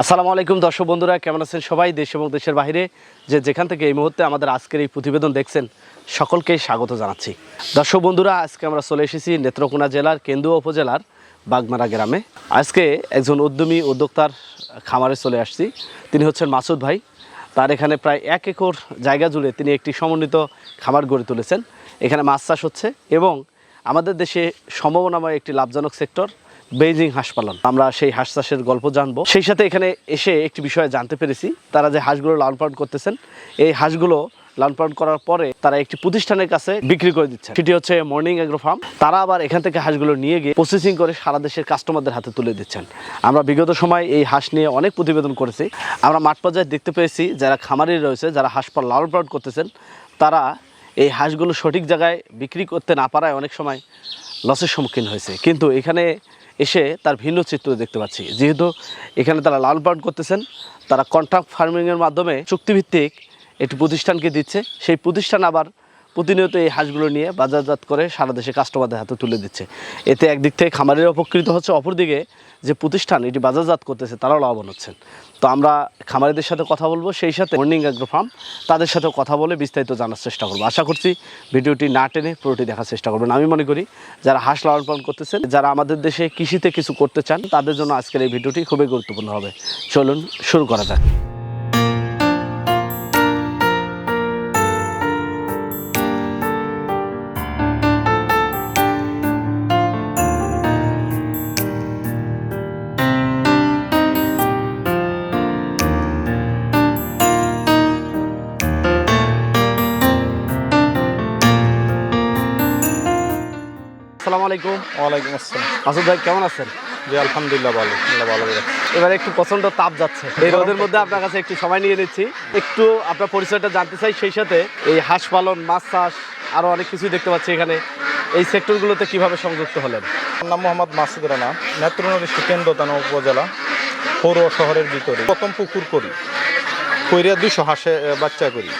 আসসালামু আলাইকুম দর্শক বন্ধুরা, কেমন আছেন সবাই? দেশ এবং দেশের বাইরে যে যেখান থেকে এই মুহূর্তে আমাদের আজকের এই প্রতিবেদন দেখছেন, সকলকে স্বাগত জানাচ্ছি। দর্শক বন্ধুরা, আজকে আমরা চলে এসেছি নেত্রকোনা জেলার, কেন্দুয়া উপজেলার বাগমারা গ্রামে। আজকে একজন উদ্যমী উদ্যোক্তার খামারে চলে আসছি। তিনি হচ্ছেন মাসুদ ভাই। তার এখানে প্রায় এক একর জায়গা জুড়ে তিনি একটি সমন্বিত খামার গড়ে তুলেছেন। এখানে মাছ চাষ হচ্ছে এবং আমাদের দেশে সম্ভাবনাময় একটি লাভজনক সেক্টর বেইজিং হাঁস পালন। আমরা সেই হাঁস চাষের গল্প জানব। সেই সাথে এখানে এসে একটি বিষয় জানতে পেরেছি। তারা যে হাঁসগুলো লালন পালন করতেছেন, এই হাঁসগুলো লালন পালন করার পরে তারা একটি প্রতিষ্ঠানের কাছে বিক্রি করে দিচ্ছে সেটি হচ্ছে মর্নিং এগ্রো ফার্ম। তারা আবার এখান থেকে হাঁসগুলো নিয়ে গিয়ে প্রসেসিং করে সারা দেশের কাস্টমারদের হাতে তুলে দিচ্ছেন। আমরা বিগত সময় এই হাঁস নিয়ে অনেক প্রতিবেদন করেছি। আমরা মাঠ পর্যায়ে দেখতে পেয়েছি যারা খামারি রয়েছে, যারা হাঁস পালন লালন পালন করতেছেন, তারা এই হাঁসগুলো সঠিক জায়গায় বিক্রি করতে না পারায় অনেক সময় লসের সম্মুখীন হয়েছে। কিন্তু এখানে এসে তার ভিন্ন চিত্র দেখতে পাচ্ছি। যেহেতু এখানে তারা লালন পালন করতেছেন, তারা কন্ট্রাক্ট ফার্মিংয়ের মাধ্যমে চুক্তিভিত্তিক একটি প্রতিষ্ঠানকে দিচ্ছে। সেই প্রতিষ্ঠান আবার প্রতিনিয়ত এই হাঁসগুলো নিয়ে বাজারজাত করে সারা দেশে কাস্টমারদের হাতে তুলে দিচ্ছে। এতে একদিক থেকে খামারের উপকৃত হচ্ছে, অপরদিকে যে প্রতিষ্ঠান এটি বাজারজাত করতেছে, তারাও লাভবান হচ্ছেন। তো আমরা খামারিদের সাথে কথা বলব, সেই সাথে মর্নিং অ্যাগ্রো ফার্ম তাদের সাথে কথা বলে বিস্তারিত জানার চেষ্টা করব। আশা করছি ভিডিওটি না টেনে পুরোটি দেখার চেষ্টা করবেন। আমি মনে করি যারা হাঁস লালন পালন করতেছেন, যারা আমাদের দেশে কৃষিতে কিছু করতে চান, তাদের জন্য আজকের এই ভিডিওটি খুবই গুরুত্বপূর্ণ হবে। চলুন শুরু করা যাক। আলাইকুম। ওয়ালাইকুম আসসালাম। মাসুদ ভাই কেমন আছেন? জি আলহামদুলিল্লাহ ভালো আল্লাহ ভালো এবার একটু প্রচণ্ড তাপ যাচ্ছে। এই রোদের মধ্যে আপনার কাছে একটু সময় নিয়ে নিচ্ছি। একটু আপনার পরিচয়টা জানতে চাই সেই সাথে এই হাঁস পালন মাছ চাষ আরও অনেক কিছুই দেখতে পাচ্ছি এখানে। এই সেক্টরগুলোতে কীভাবে সংযুক্ত হলেন? আমার নাম মোহাম্মদ মাসুদ রানা নেত্রনগরী কেন্দ্রতানা উপজেলা পৌর শহরের ভিতরে। প্রথম পুকুর করি কইরা দুশো হাঁসে বাচ্চা করি।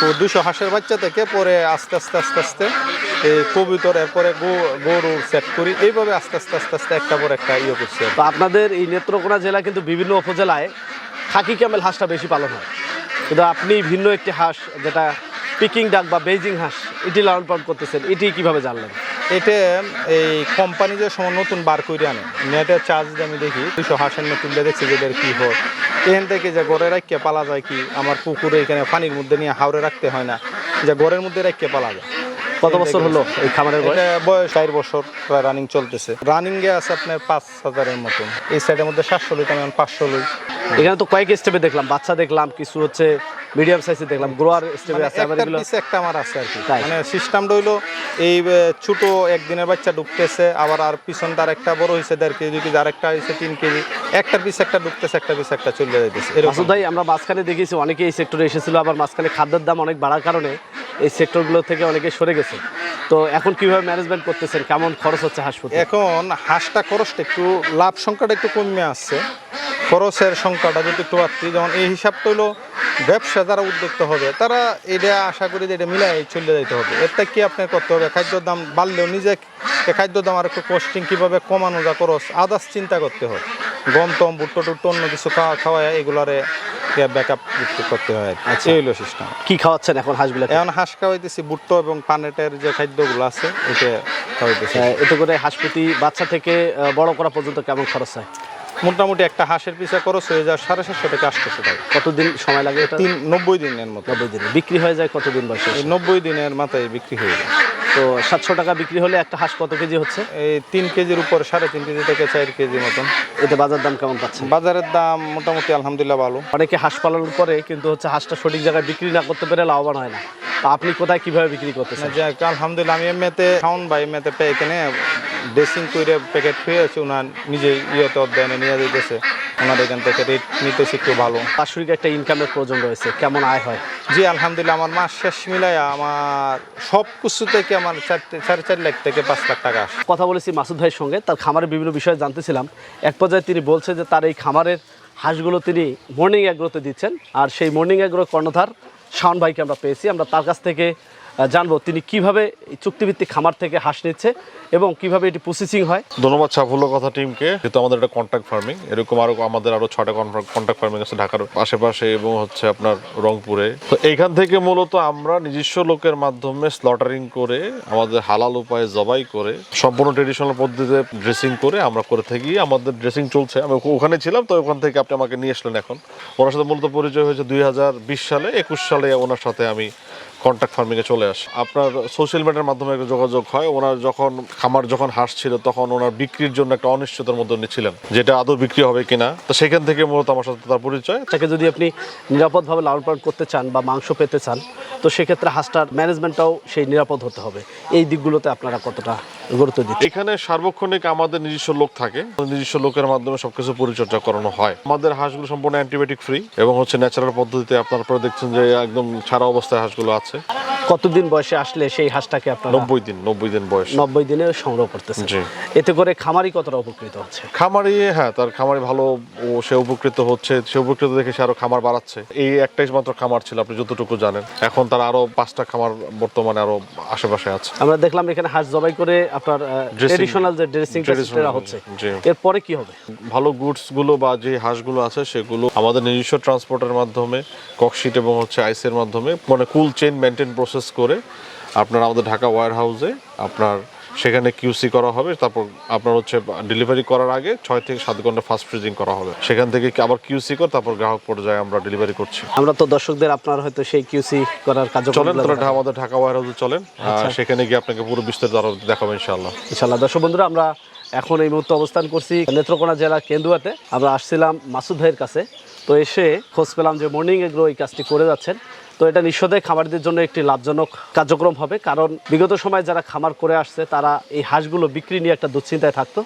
তো দুশো হাঁসের বাচ্চা থেকে পরে আস্তে আস্তে আস্তে আস্তে এই কবিতর এরপরে গো- গরু সেট করি। এইভাবে আস্তে আস্তে আস্তে আস্তে একটা পর একটা ইয়ে করছে তো আপনাদের এই নেত্রকোনা জেলা কিন্তু বিভিন্ন উপজেলায় খাকি ক্যামেল হাঁসটা বেশি পালন হয়। কিন্তু আপনি ভিন্ন একটি হাঁস যেটা পিকিং ডাক বা বেজিং হাঁস এটি লালন পালন করতেছেন এটি কীভাবে জানলেন? এটা এই কোম্পানি যে সময় নতুন বার করে আনে নেটের চার্জ আমি দেখি দুশো হাঁসের নতুন দেখছি যে এদের কী হয়। এখান থেকে যে ঘরে রাখতে পালা যায় কি আমার পুকুরে এখানে পানির মধ্যে নিয়ে হাওড়ে রাখতে হয় না যে ঘরের মধ্যে রাখতে পালা যায়। কত বছর হলো এই খামারের বয়স? চার বছর প্রায় রানিং চলতেছে। রানিং এ আছে আপনার পাঁচ হাজারের মতন। এই সাইডের মধ্যে সাতশো লই আমি পাঁচশো লই। এখানে তো কয়েক স্টেপে দেখলাম বাচ্চা দেখলাম কিছু হচ্ছে মিডিয়াম সাইজে দেখলাম গ্রোয়ার স্টেপে মানে আছে আবার এগুলো একটা আমার আছে আর কি? মানে সিস্টেমটা হইল এই ছোট একদিনের বাচ্চা ঢুকতেছে আবার আর পিছন তার একটা বড় হয়েছে দেড় কেজি কেজি আরেকটা হয়েছে তিন কেজি। একটা পিছে একটা ঢুকতেছে একটা পিছে একটা চলে যাইতেছে এরকম। মাসুদ ভাই আমরা মাঝখানে দেখেছি অনেকে এই সেক্টরে এসেছিল আবার মাঝখানে খাদ্যের দাম অনেক বাড়ার কারণে এই সেক্টরগুলো থেকে অনেকে সরে গেছে। তো এখন কীভাবে ম্যানেজমেন্ট করতেছেন? কেমন খরচ হচ্ছে হাসপাতাল এখন হাঁসটা খরচটা একটু লাভ সংখ্যাটা একটু কমে আসছে। খরচের সংখ্যাটা যদি একটু বাড়তি যেমন এই হিসাবটা হলো ব্যবসা যারা উদ্যোক্তা হবে তারা এটা আশা করি যে এটা মিলাই চলে যেতে হবে। এরটা কি আপনার করতে হবে? খাদ্যর দাম বাড়লেও নিজে খাদ্যর দাম আর একটু কস্টিং কীভাবে কমানো যা খরচ আদার্স চিন্তা করতে হয় গম টম ভুট্টো টুট্টো অন্য কিছু খাওয়া খাওয়ায় এগুলারে ব্যাক আপ করতে হয়। আচ্ছা। এই হলো সিস্টেম কি খাওয়াচ্ছেন এখন হাঁসগুলো এখন হাঁস খাওয়াইতেছি ভুট্টো এবং পানেটের যে খাদ্যগুলো আছে এটা খাওয়াইতেছি। এতে করে হাঁসপতি বাচ্চা থেকে বড় করা পর্যন্ত কেমন খরচ হয়? মোটামুটি একটা হাঁসের পিছা খরচ হয়ে যায় সাড়ে সাতশো থেকে আটশোশো টাকা। কতদিন সময় লাগে তিন নব্বই দিনের মতো। নব্বই দিনে। বিক্রি হয়ে যায় কতদিন বয়সে নব্বই দিনের মাথায় বিক্রি হয়ে যায়। তো সাতশো টাকা বিক্রি হলে একটা হাঁস কত কেজি হচ্ছে? এই তিন কেজির উপর সাড়ে তিন কেজি থেকে চার কেজি মতন। এতে বাজার দাম কেমন পাচ্ছেন বাজারের দাম মোটামুটি আলহামদুলিল্লাহ ভালো। অনেকে হাঁস পালন করে কিন্তু হচ্ছে হাঁসটা সঠিক জায়গায় বিক্রি না করতে পেরে লাভবান হয় না। তা আপনি কোথায় কীভাবে বিক্রি করতেছেন আলহামদুলিল্লাহ আমি এমনিতে খাওন ভাই এমনিতে পে এখানে ড্রেসিং করে প্যাকেট খুঁয়েছে ওনার নিজে ইয়েতে অধ্যয়নে নিয়ে যেতেছে ওনার এখান থেকে রেট নিতেছে একটু ভালো। বাৎসরিক একটা ইনকামের প্রয়োজন রয়েছে কেমন আয় হয়? জি আলহামদুলিল্লাহ আমার মাস শেষ মিলাইয়া আমার সব কিছু থেকে আমার সাড়ে চার লাখ থেকে পাঁচ লাখ টাকা কথা বলেছি মাসুদ ভাইয়ের সঙ্গে তার খামারের বিভিন্ন বিষয়ে জানতেছিলাম। এক পর্যায়ে তিনি বলছে যে তার এই খামারের হাঁসগুলো তিনি মর্নিং অ্যাগ্রোতে দিচ্ছেন আর সেই মর্নিং অ্যাগ্রো কর্ণধার শাওন ভাইকে আমরা পেয়েছি। আমরা তার কাছ থেকে জানব তিনি কীভাবে চুক্তিভিত্তিক খামার থেকে হাঁস নিচ্ছে এবং কীভাবে এটি প্রসেসিং হয়। ধন্যবাদ সাফল্য কথা টিমকে। যেহেতু আমাদের একটা কন্ট্রাক্ট ফার্মিং এরকম আরও আমাদের আরও ছটা কন্ট্রাক্ট ফার্মিং আছে ঢাকার আশেপাশে এবং হচ্ছে আপনার রংপুরে। তো এইখান থেকে মূলত আমরা নিজস্ব লোকের মাধ্যমে স্লটারিং করে, আমাদের হালাল উপায়ে জবাই করে, সম্পূর্ণ ট্রেডিশনাল পদ্ধতিতে ড্রেসিং করে আমরা করে থাকি। আমাদের ড্রেসিং চলছে। আমি ওখানে ছিলাম, তো ওখান থেকে আপনি আমাকে নিয়ে আসলেন এখন। ওনার সাথে মূলত পরিচয় হয়েছে দুই হাজার বিশ সালে, একুশ সালে ওনার সাথে আমি কন্ট্রাক্ট ফার্মিংয়ে চলে আসে। আপনার সোশ্যাল মিডিয়ার মাধ্যমে একটা যোগাযোগ হয়। ওনার যখন খামার যখন হাঁস ছিল তখন ওনার বিক্রির জন্য একটা অনিশ্চয়তার মধ্যে উনি ছিলেন যেটা আদৌ বিক্রি হবে কিনা। তো সেখান থেকে মূলত আমার সাথে তার পরিচয়। তাকে যদি আপনি নিরাপদভাবে লালন পালন করতে চান বা মাংস পেতে চান তো সেক্ষেত্রে হাঁসটার ম্যানেজমেন্টটাও সেই নিরাপদ হতে হবে। এই দিকগুলোতে আপনারা কতটা গুরুত্ব দিচ্ছেন? এখানে সার্বক্ষণিক আমাদের নিজস্ব লোক থাকে। নিজস্ব লোকের মাধ্যমে সবকিছু পরিচর্যা করানো হয়। আমাদের হাঁসগুলো সম্পূর্ণ অ্যান্টিবায়োটিক ফ্রি এবং হচ্ছে ন্যাচারাল পদ্ধতিতে আপনার পরে দেখছেন যে একদম ছাড়া অবস্থায় হাঁসগুলো আছে। I don't know. কতদিন বয়সে আসলে সেই হাঁসটাকে আপনারা নব্বই দিন নব্বই দিন বয়স। নব্বই দিনে সংগ্রহ করতেছেন। এতে করে খামারি কতটা উপকৃত হচ্ছে? খামারি হ্যাঁ তার খামারি ভালো ও সে উপকৃত হচ্ছে সে উপকৃত দেখে সে আরও খামার বাড়াচ্ছে। এই একটাই মাত্র খামার ছিল আপনি যতটুকু জানেন। এখন তার আরও পাঁচটা খামার বর্তমানে আরও আশেপাশে আছে। আমরা দেখলাম এখানে হাঁস জবাই করে আপনার ট্রেডিশনাল যে ড্রেসিং Traditional, হচ্ছে। এরপরে কি হবে? ভালো গুডসগুলো বা যে হাঁসগুলো আছে সেগুলো আমাদের নিজস্ব ট্রান্সপোর্টের মাধ্যমে ককশিট এবং হচ্ছে আইসের মাধ্যমে মানে কুল চেইন মেনটেন প্রসেস করে আপনার আমাদের ঢাকা ওয়ার হাউসে আপনার সেখানে কিউসি করা হবে তারপর আপনার হচ্ছে ডেলিভারি করার আগে ছয় থেকে সাত ঘণ্টা ফাস্ট ফ্রিজিং করা হবে। সেখান থেকে আবার কিউসি করে তারপর গ্রাহক পর্যায়ে আমরা ডেলিভারি করছি। আমরা তো দর্শকদের আপনার হয়তো সেই কিউসি করার কার্যক্রম চলেন তাহলে আমাদের ঢাকা ওয়ার হাউসে চলেন। আচ্ছা। সেখানে গিয়ে আপনাকে পুরো বিস্তারিত আরও দেখাবো ইনশাআল্লাহ। ইনশাল্লাহ দর্শক বন্ধুরা আমরা এখন এই মুহূর্তে অবস্থান করছি নেত্রকোনা জেলা কেন্দুয়াতে। আমরা আসছিলাম মাসুদ ভাইয়ের কাছে। তো এসে খোঁজ পেলাম যে মর্নিং এগ্রো এই কাজটি করে যাচ্ছেন। তো এটা নিঃসন্দেহে খামারদের জন্য একটি লাভজনক কার্যক্রম হবে, কারণ বিগত সময় যারা খামার করে আসছে, তারা এই হাঁসগুলো বিক্রি নিয়ে একটা দুশ্চিন্তায় থাকতো।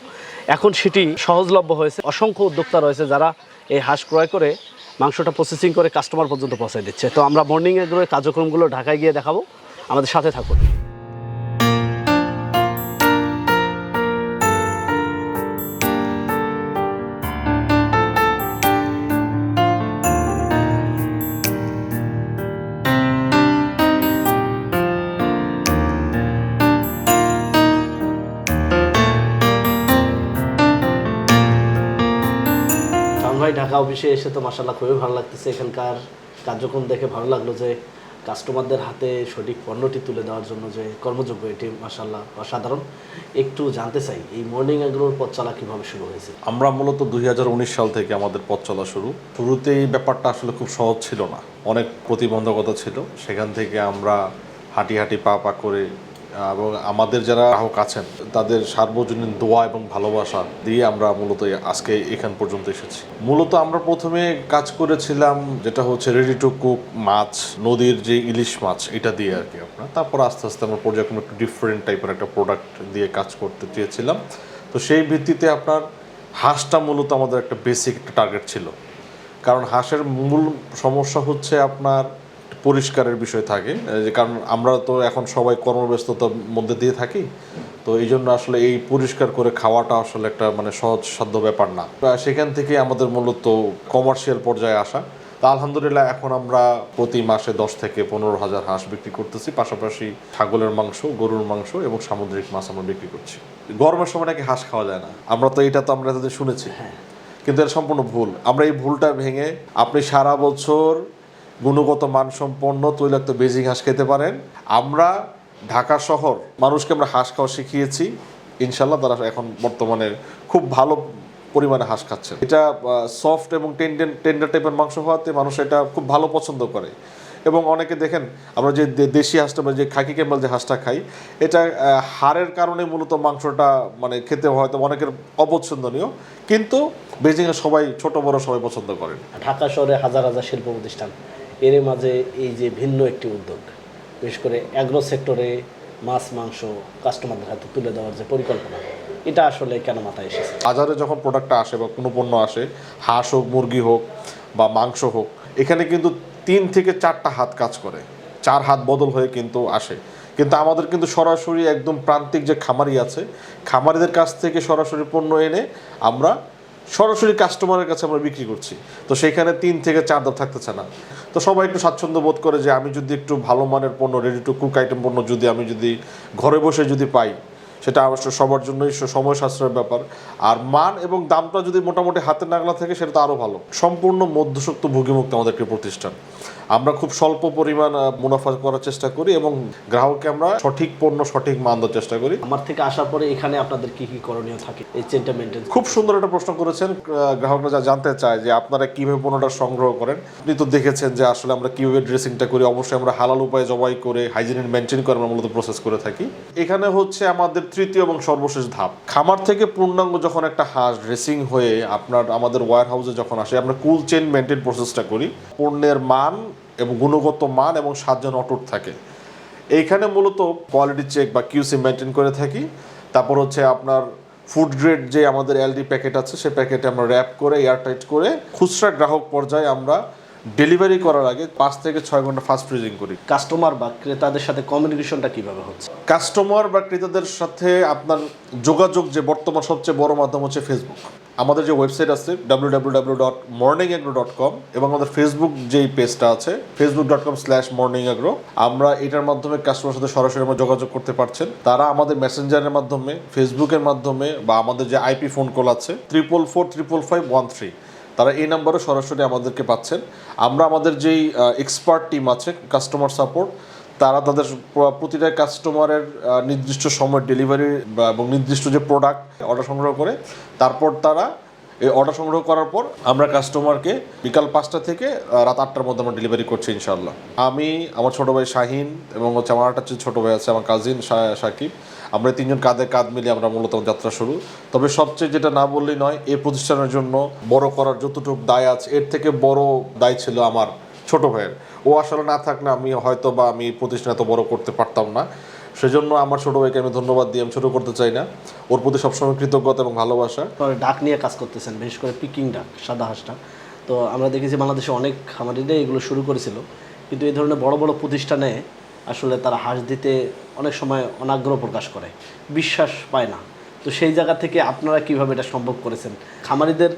এখন সেটি সহজলভ্য হয়েছে। অসংখ্য উদ্যোক্তা রয়েছে যারা এই হাঁস ক্রয় করে মাংসটা প্রসেসিং করে কাস্টমার পর্যন্ত পৌঁছে দিচ্ছে। তো আমরা মর্নিং এগ্রো এই কার্যক্রমগুলো ঢাকায় গিয়ে দেখাবো। আমাদের সাথে থাকুন। ঢাকা অফিসে এসে তো মাসাল্লাহ খুবই ভালো লাগতেছে। এখানকার কার্যক্রম দেখে ভালো লাগল যে কাস্টমারদের হাতে সঠিক পণ্যটি তুলে দেওয়ার জন্য যে কর্মযোগ্য এটি মাসাল্লাহ অসাধারণ। একটু জানতে চাই, এই মর্নিং এগ্রোর পথ চলা কীভাবে শুরু হয়েছে? আমরা মূলত দুই হাজার উনিশ সাল থেকে আমাদের পথ চলা শুরু। শুরুতে এই ব্যাপারটা আসলে খুব সহজ ছিল না। অনেক প্রতিবন্ধকতা ছিল। সেখান থেকে আমরা হাঁটি হাঁটি পা পা করে এবং আমাদের যারা গ্রাহক আছেন, তাদের সার্বজনীন দোয়া এবং ভালোবাসা দিয়ে আমরা মূলত আজকে এখান পর্যন্ত এসেছি। মূলত আমরা প্রথমে কাজ করেছিলাম যেটা হচ্ছে রেডি টু কুক মাছ, নদীর যে ইলিশ মাছ, এটা দিয়ে আর কি আপনার তারপর আস্তে আস্তে আমরা পর্যায়ক্রমে একটু ডিফারেন্ট টাইপের একটা প্রোডাক্ট দিয়ে কাজ করতে চেয়েছিলাম। তো সেই ভিত্তিতে আপনার হাঁসটা মূলত আমাদের একটা বেসিক একটা টার্গেট ছিল। কারণ হাঁসের মূল সমস্যা হচ্ছে আপনার পরিষ্কারের বিষয় থাকে যে কারণ আমরা তো এখন সবাই কর্মব্যস্ততার মধ্যে দিয়ে থাকি তো এই জন্য আসলে এই পরিষ্কার করে খাওয়াটা আসলে একটা মানে সহজ সাধ্য ব্যাপার না। সেখান থেকে আমাদের মূলত কমার্শিয়াল পর্যায়ে আসা। তা আলহামদুলিল্লাহ এখন আমরা প্রতি মাসে দশ থেকে পনেরো হাজার হাঁস বিক্রি করতেছি পাশাপাশি ছাগলের মাংস গরুর মাংস এবং সামুদ্রিক মাছ আমরা বিক্রি করছি। গরমের সময় নাকি হাঁস খাওয়া যায় না আমরা তো এটা তো আমরা এতদিন শুনেছি। কিন্তু এটা সম্পূর্ণ ভুল আমরা এই ভুলটা ভেঙে আপনি সারা বছর গুণগত মানসম্পন্ন তৈলাক্ত বেজিং হাঁস খেতে পারেন। আমরা ঢাকা শহর মানুষকে আমরা হাঁস খাওয়া শিখিয়েছি। ইনশাল্লাহ তারা এখন বর্তমানে খুব ভালো পরিমাণে হাঁস খাচ্ছেন এটা সফট এবং টেন্ডেন টেন্ডার টাইপের মাংস হওয়াতে মানুষ এটা খুব ভালো পছন্দ করে। এবং অনেকে দেখেন, আমরা যে দেশি হাঁসটা যে খাকি ক্যাম্বেল যে হাঁসটা খাই, এটা হাড়ের কারণে মূলত মাংসটা মানে খেতে হয়তো অনেকের অপছন্দনীয়। কিন্তু বেজিংয়ে সবাই, ছোট বড় সবাই পছন্দ করেন। ঢাকা শহরে হাজার হাজার শিল্প প্রতিষ্ঠান। এর মাঝে এই যে ভিন্ন একটি উদ্যোগ, বিশেষ করে অ্যাগ্রো সেক্টরে মাছ, মাংস কাস্টমারদের হাতে তুলে দেওয়ার যে পরিকল্পনা, এটা আসলে কেন মাথায় এসেছে? বাজারে যখন প্রোডাক্টটা আসে বা কোনো পণ্য আসে, হাঁস হোক, মুরগি হোক বা মাংস হোক, এখানে কিন্তু তিন থেকে চারটা হাত কাজ করে। চার হাত বদল হয়ে কিন্তু আসে। কিন্তু আমাদের কিন্তু সরাসরি একদম প্রান্তিক যে খামারি আছে, খামারিদের কাছ থেকে সরাসরি পণ্য এনে আমরা সরাসরি কাস্টমারের কাছে আমরা বিক্রি করছি। তো সেখানে তিন থেকে চার দাম থাকতেছে না। তো সবাই একটু স্বাচ্ছন্দ্য বোধ করে যে আমি যদি একটু ভালো মানের পণ্য রেডি টু কুক আইটেম পণ্য যদি আমি যদি ঘরে বসে যদি পাই, সেটা অবশ্য সবার জন্যই সময় সাশ্রয়ের ব্যাপার। আর মান এবং দামটা যদি মোটামুটি হাতের নাগলা থাকে, সেটা তো আরও ভালো। সম্পূর্ণ মধ্যসত্ব ভুগিমুক্ত আমাদের একটি প্রতিষ্ঠান। আমরা খুব স্বল্প পরিমাণ মুনাফা করার চেষ্টা করি এবং গ্রাহককে আমরা সঠিক পণ্য সঠিক মান দেওয়ার চেষ্টা করি। আমার থেকে আসার পরে এখানে আপনাদের কি কি করণীয় থাকে? এই চেনটা মেনটেন খুব সুন্দর একটা প্রশ্ন করেছেন। গ্রাহকরা যা জানতে চায় যে আপনারা কীভাবে পণ্যটা সংগ্রহ করেন। আপনি তো দেখেছেন যে আসলে আমরা কীভাবে ড্রেসিংটা করি। অবশ্যই আমরা হালাল উপায়ে জবাই করে হাইজিনিক মেনটেন করে আমরা মূলত প্রসেস করে থাকি। এখানে হচ্ছে আমাদের তৃতীয় এবং সর্বশেষ ধাপ। খামার থেকে পূর্ণাঙ্গ যখন একটা হাঁস ড্রেসিং হয়ে আপনার আমাদের ওয়ার হাউসে যখন আসে আমরা কুল চেন মেনটেন প্রসেসটা করি। পণ্যের মান এবং গুণগত মান এবং সাতজন অটুট থাকে। এইখানে মূলত কোয়ালিটি চেক বা কিউসি মেনটেন করে থাকি। তারপর হচ্ছে আপনার ফুড গ্রেড যে আমাদের এলডি প্যাকেট আছে সে প্যাকেটে আমরা র্যাপ করে এয়ারটাইট করে খুচরা গ্রাহক পর্যায়ে আমরা ডেলিভারি করার আগে পাঁচ থেকে ছয় ঘণ্টা ফাস্ট ফ্রিজিং করি। কাস্টমার বা ক্রেতাদের সাথে কমিউনিকেশনটা কীভাবে হচ্ছে? কাস্টমার বা ক্রেতাদের সাথে আপনার যোগাযোগ যে বর্তমান সবচেয়ে বড় মাধ্যম হচ্ছে ফেসবুক আমাদের যে ওয়েবসাইট আছে W W W dot morning agro dot com এবং আমাদের ফেসবুক যেই পেজটা আছে Facebook dot com slash morning agro আমরা এটার মাধ্যমে কাস্টমার সাথে সরাসরি আমরা যোগাযোগ করতে পারছেন। তারা আমাদের মেসেঞ্জারের মাধ্যমে ফেসবুকের মাধ্যমে বা আমাদের যে আইপি ফোন কল আছে triple four triple five one three তারা এই নাম্বারে সরাসরি আমাদেরকে পাচ্ছেন। আমরা আমাদের যেই এক্সপার্ট টিম আছে কাস্টমার সাপোর্ট তারা তাদের প্র- প্রতিটা কাস্টমারের নির্দিষ্ট সময় ডেলিভারি এবং নির্দিষ্ট যে প্রোডাক্ট অর্ডার সংগ্রহ করে, তারপর তারা এই অর্ডার সংগ্রহ করার পর আমরা কাস্টমারকে বিকাল পাঁচটা থেকে রাত আটটার মধ্যে আমরা ডেলিভারি করছি ইনশাল্লাহ আমি, আমার ছোট ভাই শাহিন এবং হচ্ছে আমার একটা ছোট ভাই আছে, আমার কাজিন সাকিব। আমরা তিনজন কাঁধে কাঁধ মিলিয়ে আমরা মূলত যাত্রা শুরু। তবে সবচেয়ে যেটা না বললেই নয়, এই প্রতিষ্ঠানের জন্য বড় করার যতটুকু দায় আছে, এর থেকে বড় দায় ছিল আমার। ছোট ভাইয়ের। ও আসলে না থাকলে আমি হয়তো বা আমি প্রতিষ্ঠান এত বড় করতে পারতাম না। সেজন্য আমার ছোট ভাইকে আমি ধন্যবাদ দিয়ে আমি ছোট করতে চাই না। ওর প্রতি সবসময় কৃতজ্ঞতা এবং ভালোবাসা। ডাক নিয়ে কাজ করতেছেন, বিশেষ করে পিকিং ডাক, সাদা হাঁসটা। তো আমরা দেখেছি বাংলাদেশে অনেক খামারিরাই এগুলো শুরু করেছিল। কিন্তু এই ধরনের বড় বড় প্রতিষ্ঠানে আসলে তারা হাঁস দিতে অনেক সময় অনাগ্রহ প্রকাশ করে, বিশ্বাস পায় না। তো সেই জায়গা থেকে আপনারা কীভাবে এটা সম্ভব করেছেন? খামারিদের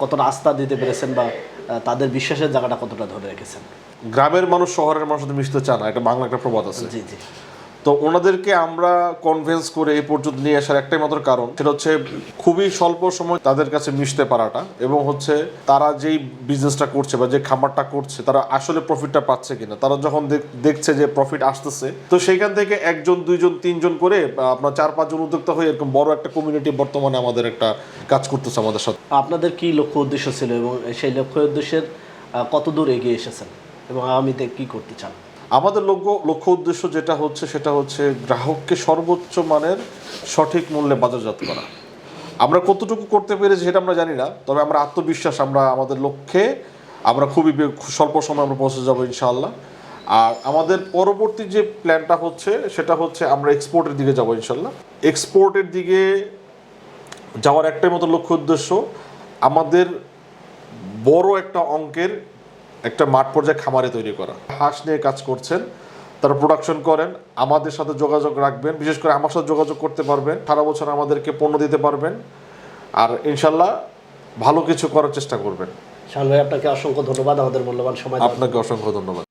কতটা আস্থা দিতে পেরেছেন বা তাদের বিশ্বাসের জায়গাটা কতটা ধরে রেখেছেন? গ্রামের মানুষ শহরের মানুষ সাথে মিশতে চায় না এটা বাংলা একটা প্রবাদ আছে। জি জি। তো ওনাদেরকে আমরা কনভিন্স করে এই পর্যন্ত নিয়ে আসার একটাই মাত্র কারণ, সেটা হচ্ছে খুবই স্বল্প সময় তাদের কাছে মিশতে পারাটা এবং হচ্ছে তারা যেই বিজনেসটা করছে বা যে খামারটা করছে, তারা আসলে প্রফিটটা পাচ্ছে কিনা। তারা যখন দেখছে যে প্রফিট আসতেছে, তো সেইখান থেকে একজন, দুইজন, তিনজন করে আপনার চার, পাঁচজন উদ্যোক্তা হয়ে এরকম বড় একটা কমিউনিটি বর্তমানে আমাদের একটা কাজ করতেছে আমাদের সাথে। আপনাদের কি লক্ষ্য উদ্দেশ্য ছিল এবং সেই লক্ষ্য উদ্দেশ্যের কত দূর এগিয়ে এসেছেন এবং আগামীতে কি করতে চান? আমাদের লক্ষ্য লক্ষ্য উদ্দেশ্য যেটা হচ্ছে, সেটা হচ্ছে গ্রাহককে সর্বোচ্চ মানের সঠিক মূল্যে বাজারজাত করা। আমরা কতটুকু করতে পেরেছি সেটা আমরা জানি না, তবে আমরা আত্মবিশ্বাস, আমরা আমাদের লক্ষ্যে আমরা খুবই স্বল্প সময় আমরা পৌঁছে যাব ইনশাআল্লাহ। আর আমাদের পরবর্তী যে প্ল্যানটা হচ্ছে, সেটা হচ্ছে আমরা এক্সপোর্টের দিকে যাব ইনশাল্লাহ এক্সপোর্টের দিকে যাওয়ার একটাই মতো লক্ষ্য উদ্দেশ্য, আমাদের বড় একটা অঙ্কের একটা মাঠ পর্যায়ে খামারে তৈরি করা। হাঁস নিয়ে কাজ করছেন তারা প্রোডাকশন করেন আমাদের সাথে যোগাযোগ রাখবেন বিশেষ করে আমার সাথে যোগাযোগ করতে পারবেন সারা বছর আমাদেরকে পণ্য দিতে পারবেন আর ইনশাল্লাহ ভালো কিছু করার চেষ্টা করবেন। শাহান ভাই আপনাকে অসংখ্য ধন্যবাদ আমাদের মূল্যবান সময় আপনাকে অসংখ্য ধন্যবাদ।